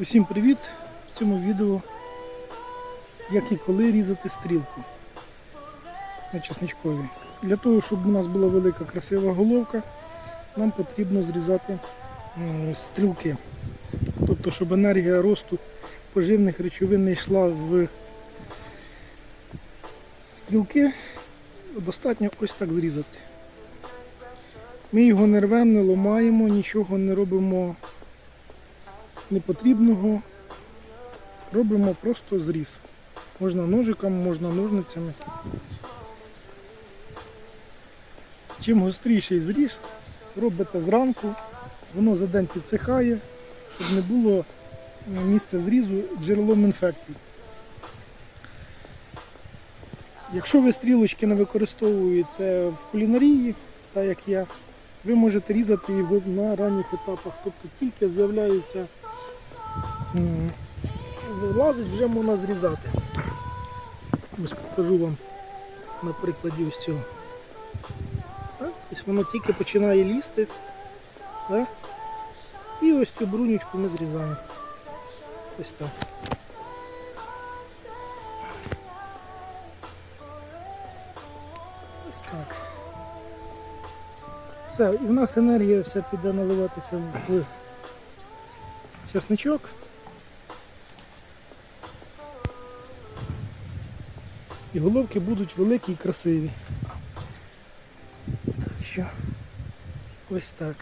Усім привіт! В цьому відео як і коли різати стрілку на чесничкові. Для того, щоб у нас була велика красива головка, нам потрібно зрізати стрілки. Тобто, щоб енергія росту поживних речовин не йшла в стрілки, достатньо ось так зрізати. Ми його не рвемо, не ломаємо, нічого не робимо непотрібного. Робимо просто зріз. Можна ножиком, можна ножницями. Чим гостріший зріз, робите зранку, воно за день підсихає, щоб не було е, місця зрізу джерелом інфекцій. Якщо ви стрілочки не використовуєте в кулінарії, так як я, ви можете різати його на ранніх етапах. Тобто тільки з'являється вилазить, вже можна зрізати. Ось покажу вам на прикладі ось цього. Так? Ось воно тільки починає лізти. Так? І ось цю брунючку ми зрізаємо. Ось так. Ось так. Все, і в нас енергія вся піде наливатися в чесничок. І головки будуть великі і красиві. Так що ось так.